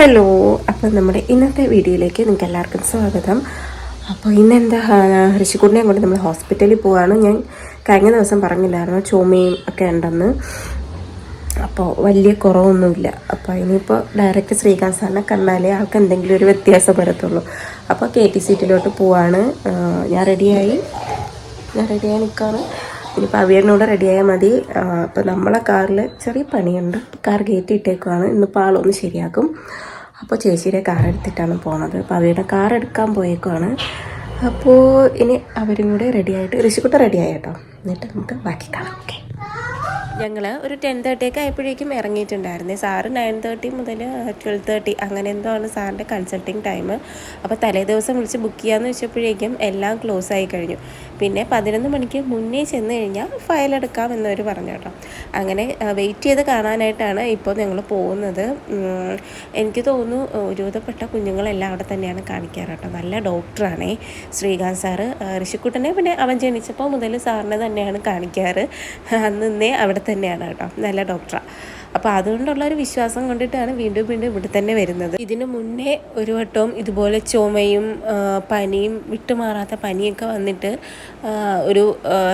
Hello അപ്പം നമ്മുടെ ഇന്നത്തെ വീഡിയോയിലേക്ക് നിങ്ങൾക്ക് എല്ലാവർക്കും സ്വാഗതം. അപ്പോൾ ഇന്നെന്താ ഹൃഷിക്കുട്ടിനെ കൊണ്ട് നമ്മൾ ഹോസ്പിറ്റലിൽ പോവാണ്. ഞാൻ കഴിഞ്ഞ ദിവസം പറഞ്ഞില്ലായിരുന്നു ചുമയും ഒക്കെ ഉണ്ടെന്ന്. അപ്പോൾ വലിയ കുറവൊന്നുമില്ല. അപ്പോൾ ഇനിയിപ്പോൾ ഡയറക്റ്റ് ശ്രീകാന്ത് സാറിനെ കണ്ടാലേ ആൾക്ക് എന്തെങ്കിലും ഒരു വ്യത്യാസം വരത്തുള്ളൂ. അപ്പോൾ കെ ടി സീറ്റിലോട്ട് പോവാണ്. ഞാൻ റെഡിയായി ഞാൻ റെഡിയായി നിൽക്കുകയാണ് ഇനിയിപ്പോൾ അവിയറിനൂടെ റെഡിയായാൽ മതി. അപ്പോൾ നമ്മളെ കാറിൽ ചെറിയ പണിയുണ്ട്. കാർ ഗേറ്റ് ഇട്ടേക്കുവാണ്. ഇന്നിപ്പോൾ ആളൊന്ന് ശരിയാക്കും. അപ്പോൾ ചേച്ചിയുടെ കാർ എടുത്തിട്ടാണ് പോണത്. അപ്പോൾ അവയുടെ കാർ എടുക്കാൻ പോയേക്കുവാണ്. അപ്പോൾ ഇനി അവരും കൂടെ റെഡിയായിട്ട് ഋഷിക്കുട്ട റെഡിയായി കേട്ടോ എന്നിട്ട് നമുക്ക് ബാക്കി കാണാം. ഓക്കെ ഞങ്ങൾ ഒരു ടെൻ തേർട്ടി ഒക്കെ ആയപ്പോഴേക്കും ഇറങ്ങിയിട്ടുണ്ടായിരുന്നു. സാറ് നയൻ തേർട്ടി മുതൽ ട്വൽവ് തേർട്ടി അങ്ങനെ എന്തോ ആണ് സാറിന്റെ കൺസൾട്ടിങ് ടൈം അപ്പോൾ തലേ ദിവസം വിളിച്ച് ബുക്ക് ചെയ്യാമെന്ന് വെച്ചപ്പോഴേക്കും എല്ലാം ക്ലോസ് ആയി കഴിഞ്ഞു. പിന്നെ പതിനൊന്ന് മണിക്ക് മുന്നേ ചെന്ന് കഴിഞ്ഞാൽ ഫയൽ എടുക്കാം എന്നവർ പറഞ്ഞു കേട്ടോ. അങ്ങനെ വെയിറ്റ് ചെയ്ത് കാണാനായിട്ടാണ് ഇപ്പോൾ ഞങ്ങൾ പോകുന്നത്. എനിക്ക് തോന്നുന്നു ഒരുവിധപ്പെട്ട കുഞ്ഞുങ്ങളെല്ലാം അവിടെ തന്നെയാണ് കാണിക്കാറ് കേട്ടോ. നല്ല ഡോക്ടറാണേ. ശ്രീകാന്ത് സാറ് ഋഷിക്കുട്ടനെ പിന്നെ അവൻ ജനിച്ചപ്പോൾ മുതൽ സാറിനെ തന്നെയാണ് കാണിക്കാറ്. അന്നേ അവിടെ തന്നെയാണ് കേട്ടോ. നല്ല ഡോക്ടറാണ് അപ്പോൾ അതുകൊണ്ടുള്ള ഒരു വിശ്വാസം കൊണ്ടിട്ടാണ് വീണ്ടും വീണ്ടും ഇവിടെ തന്നെ വരുന്നത്. ഇതിനു മുന്നേ ഒരു വട്ടവും ഇതുപോലെ ചുമയും പനിയും വിട്ടുമാറാത്ത പനിയൊക്കെ വന്നിട്ട് ഒരു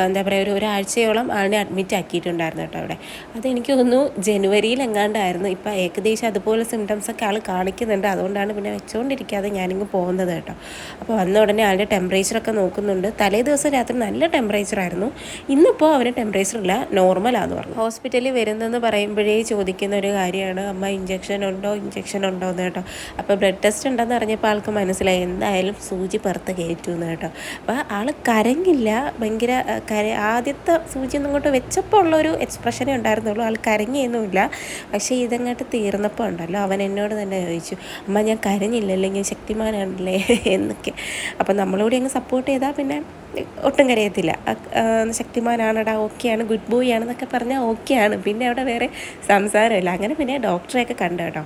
എന്താ പറയുക ഒരു ഒരാഴ്ചയോളം ആളിനെ അഡ്മിറ്റ് ആക്കിയിട്ടുണ്ടായിരുന്നു കേട്ടോ അവിടെ. അതെനിക്ക് തോന്നുന്നു ജനുവരിയിൽ എങ്ങാണ്ടായിരുന്നു ഇപ്പം ഏകദേശം അതുപോലെ സിംറ്റംസ് ഒക്കെ ആൾ കാണിക്കുന്നുണ്ട്. അതുകൊണ്ടാണ് പിന്നെ വെച്ചുകൊണ്ടിരിക്കാതെ ഞാനിങ്ങ് പോകുന്നത് കേട്ടോ. അപ്പോൾ വന്ന ഉടനെ ആളുടെ ടെമ്പറേച്ചറൊക്കെ നോക്കുന്നുണ്ട്. തലേ ദിവസം രാത്രി നല്ല ടെമ്പറേച്ചറായിരുന്നു ഇന്നിപ്പോൾ അവന് ടെമ്പറേച്ചർ ഇല്ല നോർമലാന്ന് പറഞ്ഞു. ഹോസ്പിറ്റലിൽ വരുന്നതെന്ന് പറയുമ്പോഴേ ചോദിക്കുന്ന ഒരു കാര്യമാണ് അമ്മ ഇഞ്ചക്ഷൻ ഉണ്ടോ? ഇഞ്ചക്ഷൻ ഉണ്ടോ? എന്ന് കേട്ടോ. അപ്പോൾ ബ്ലഡ് ടെസ്റ്റ് ഉണ്ടെന്ന് അറിഞ്ഞപ്പോൾ ആൾക്ക് മനസ്സിലായി എന്തായാലും സൂചി പുറത്ത് കയറ്റുമെന്ന് കേട്ടോ. അപ്പോൾ ആൾ കരങ്ങില്ല ഭയങ്കര കര ആദ്യത്തെ സൂചി ഒന്നും ഇങ്ങോട്ട് വെച്ചപ്പോൾ ഉള്ളൊരു എക്സ്പ്രഷനേ ഉണ്ടായിരുന്നുള്ളൂ. ആൾ കരങ്ങിയൊന്നുമില്ല പക്ഷേ ഇതങ്ങോട്ട് തീർന്നപ്പോൾ ഉണ്ടല്ലോ അവൻ എന്നോട് തന്നെ ചോദിച്ചു അമ്മ ഞാൻ കരഞ്ഞില്ലല്ലേ ഞാൻ ശക്തിമാനാണല്ലേ? എന്നൊക്കെ. അപ്പോൾ നമ്മളോട് അങ്ങ് സപ്പോർട്ട് ചെയ്താൽ പിന്നെ ഒട്ടും കരയത്തില്ല. ശക്തിമാനാണടാ ഓക്കെയാണ് ഗുഡ് ബോയ് ആണെന്നൊക്കെ പറഞ്ഞാൽ ഓക്കെയാണ്. പിന്നെ അവിടെ വേറെ സംസാരമില്ല അങ്ങനെ പിന്നെ ഡോക്ടറെയൊക്കെ കണ്ടു കേട്ടോ.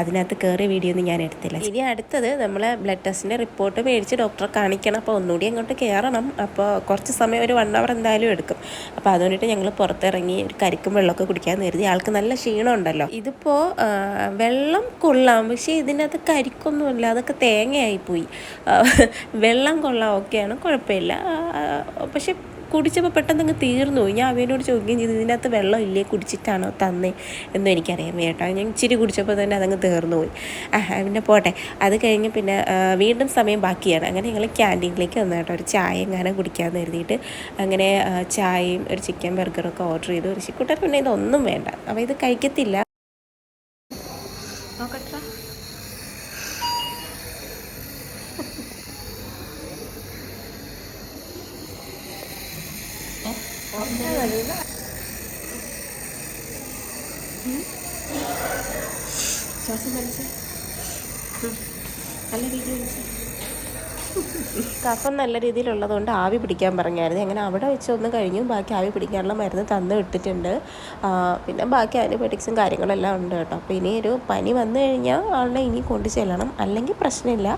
അതിനകത്ത് കയറിയ വീഡിയോ ഒന്നും ഞാൻ എടുത്തില്ല. ഇനി അടുത്തത് നമ്മൾ ബ്ലഡ് ടെസ്റ്റിന്റെ റിപ്പോർട്ട് മേടിച്ച് ഡോക്ടറെ കാണിക്കണം. അപ്പോൾ ഒന്നുകൂടി അങ്ങോട്ട് കയറണം അപ്പോൾ കുറച്ച് സമയം ഒരു വൺ അവർ എന്തായാലും എടുക്കും. അപ്പോൾ അതുകൊണ്ടിട്ട് ഞങ്ങൾ പുറത്തിറങ്ങി ഒരു കരിക്കും വെള്ളമൊക്കെ കുടിക്കാൻ കരുതി. ആൾക്ക് നല്ല ക്ഷീണം ഉണ്ടല്ലോ. ഇതിപ്പോൾ വെള്ളം കൊള്ളാം. പക്ഷേ ഇതിനകത്ത് കരിക്കൊന്നുമില്ല അതൊക്കെ തേങ്ങയായി പോയി. വെള്ളം കൊള്ളാം. ഓക്കെയാണ്. കുഴപ്പമില്ല. പക്ഷേ പക്ഷെ കുടിച്ചപ്പോൾ പെട്ടെന്ന് അങ്ങ് തീർന്നു ഞാൻ അവനോട് ചോദിക്കുകയും ചെയ്തു ഇതിനകത്ത് വെള്ളം ഇല്ലേ? കുടിച്ചിട്ടാണോ തന്നേ? എന്നും എനിക്കറിയാം കേട്ടോ ഞാൻ ഇച്ചിരി കുടിച്ചപ്പോൾ തന്നെ അതങ്ങ് തീർന്നു പോയി പിന്നെ പോട്ടെ. അത് കഴിഞ്ഞ് പിന്നെ വീണ്ടും സമയം ബാക്കിയാണ്. അങ്ങനെ ഞങ്ങൾ ക്യാന്റീനിലേക്ക് വന്നു കേട്ടോ. ഒരു ചായ എങ്ങാനും കുടിക്കാമെന്ന് കരുതിയിട്ട് അങ്ങനെ ചായയും ഒരു ചിക്കൻ ബർഗറൊക്കെ ഓർഡർ ചെയ്തു. ഋഷിക്കുട്ടൻ പിന്നെ ഇതൊന്നും വേണ്ട. അപ്പോൾ ഇത് കഴിക്കത്തില്ല. ശ്വാസം നല്ല രീതിയിൽ കഫം നല്ല രീതിയിലുള്ളതുകൊണ്ട് ആവി പിടിക്കാൻ പറഞ്ഞായിരുന്നു. അങ്ങനെ അവിടെ വെച്ച് ഒന്ന് കഴിഞ്ഞു. ബാക്കി ആവി പിടിക്കാനുള്ള മരുന്ന് തന്ന് വിട്ടിട്ടുണ്ട് പിന്നെ ബാക്കി ആന്റിബയോട്ടിക്സും കാര്യങ്ങളെല്ലാം ഉണ്ട് കേട്ടോ. അപ്പോൾ ഇനി ഒരു പനി വന്നു കഴിഞ്ഞാൽ ആളിനെ ഇനി കൊണ്ടു ചെല്ലണം. അല്ലെങ്കിൽ പ്രശ്നമില്ല.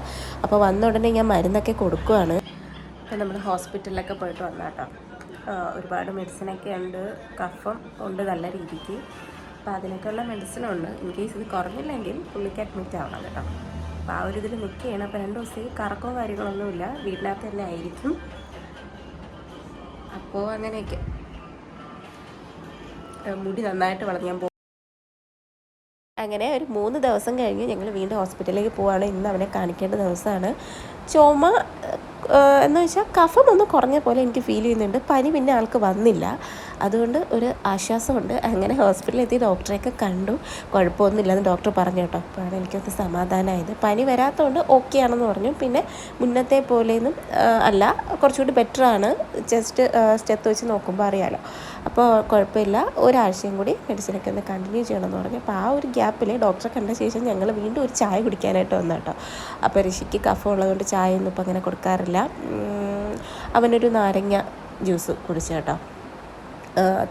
അപ്പോൾ വന്ന ഉടനെ ഞാൻ മരുന്നൊക്കെ കൊടുക്കുകയാണ് അപ്പോൾ നമ്മൾ ഹോസ്പിറ്റലിലൊക്കെ പോയിട്ട് വന്ന കേട്ടോ. ആ, ഒരുപാട് മെഡിസിനൊക്കെ ഉണ്ട്. കഫം ഉണ്ട് നല്ല രീതിക്ക്. അപ്പോൾ അതിനൊക്കെയുള്ള മെഡിസിനുണ്ട് ഇൻ കേസ് ഇത് കുറഞ്ഞില്ലെങ്കിൽ പുള്ളിക്ക് അഡ്മിറ്റ് ആവണം കേട്ടോ. അപ്പോൾ ആ ഒരു ഇതിൽ നിൽക്കുകയാണ് അപ്പോൾ രണ്ട് ദിവസത്തേക്ക് കറക്കോ കാര്യങ്ങളൊന്നുമില്ല വീട്ടിനകത്ത് തന്നെ ആയിരിക്കും. അപ്പോൾ അങ്ങനെയൊക്കെ. മുടി നന്നായിട്ട് വളർന്ന് പോകും അങ്ങനെ ഒരു മൂന്ന് ദിവസം കഴിഞ്ഞ് ഞങ്ങൾ വീണ്ടും ഹോസ്പിറ്റലിലേക്ക് പോവാണ്. ഇന്ന് അവനെ കാണിക്കേണ്ട ദിവസമാണ് ചുമ എന്ന് വെച്ചാൽ കഫം ഒന്ന് കുറഞ്ഞ പോലെ എനിക്ക് ഫീൽ ചെയ്യുന്നുണ്ട്. പനി പിന്നെ ആൾക്ക് വന്നില്ല. അതുകൊണ്ട് ഒരു ആശ്വാസമുണ്ട്. അങ്ങനെ ഹോസ്പിറ്റലിൽ എത്തി ഡോക്ടറെയൊക്കെ കണ്ടു. കുഴപ്പമൊന്നുമില്ലെന്ന് ഡോക്ടർ പറഞ്ഞു കേട്ടോ. അപ്പോഴാണ് എനിക്കൊന്ന് സമാധാനമായത് പനി വരാത്തതുകൊണ്ട് ഓക്കെ ആണെന്ന് പറഞ്ഞു. പിന്നെ മുന്നത്തെ പോലെയൊന്നും അല്ല കുറച്ചുകൂടി ബെറ്ററാണ് ജസ്റ്റ് സ്റ്റെത്ത് വെച്ച് നോക്കുമ്പോൾ അറിയാമല്ലോ അപ്പോൾ കുഴപ്പമില്ല. ഒരാഴ്ചയും കൂടി മെഡിസിനൊക്കെ ഒന്ന് കണ്ടിന്യൂ ചെയ്യണമെന്ന് പറഞ്ഞു. അപ്പോൾ ആ ഒരു ഗ്യാപ്പിൽ ഡോക്ടറെ കണ്ട ശേഷം ഞങ്ങൾ വീണ്ടും ഒരു ചായ കുടിക്കാനായിട്ട് വന്നു കേട്ടോ. അപ്പോൾ ഋഷിക്ക് കഫം ഉള്ളതുകൊണ്ട് ചായ ഒന്നും ഇപ്പം അങ്ങനെ കൊടുക്കാറില്ല. അവനൊരു നാരങ്ങ ജ്യൂസ് കുടിച്ചു കേട്ടോ.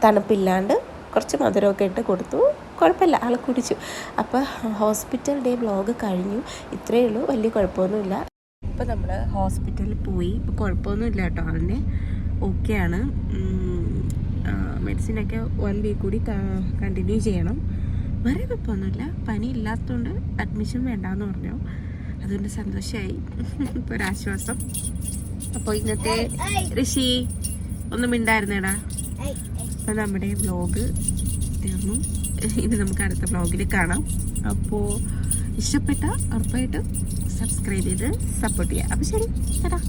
തണുപ്പില്ലാണ്ട് കുറച്ച് മധുരമൊക്കെ ഇട്ട് കൊടുത്തു. കുഴപ്പമില്ല ആൾ കുടിച്ചു. അപ്പോൾ ഹോസ്പിറ്റൽ ഡേ ബ്ലോഗ് കഴിഞ്ഞു. ഇത്രയേ ഉള്ളൂ വലിയ കുഴപ്പമൊന്നുമില്ല. ഇപ്പോൾ നമ്മൾ ഹോസ്പിറ്റലിൽ പോയി. ഇപ്പോൾ കുഴപ്പമൊന്നുമില്ല കേട്ടോ ആളിന്. ഓക്കെയാണ് മെഡിസിനൊക്കെ വൺ വീക്ക് കൂടി കണ്ടിന്യൂ ചെയ്യണം. വേറെ കുഴപ്പമൊന്നുമില്ല. പനി ഇല്ലാത്തതുകൊണ്ട് അഡ്മിഷൻ വേണ്ടാന്ന് പറഞ്ഞു. അതുകൊണ്ട് സന്തോഷമായി ഇപ്പോൾ ഒരാശ്വാസം അപ്പോൾ ഇന്നത്തെ ഋഷി ഒന്നും മിണ്ടായിരുന്നേടാ. അപ്പോൾ നമ്മുടെ വ്ലോഗ് തീർന്നു. ഇനി നമുക്ക് അടുത്ത വ്ലോഗിൽ കാണാം. അപ്പോൾ ഇഷ്ടപ്പെട്ട ഉറപ്പായിട്ടും സബ്സ്ക്രൈബ് ചെയ്ത് സപ്പോർട്ട് ചെയ്യാം. അപ്പോൾ ശരി. ചേട്ടാ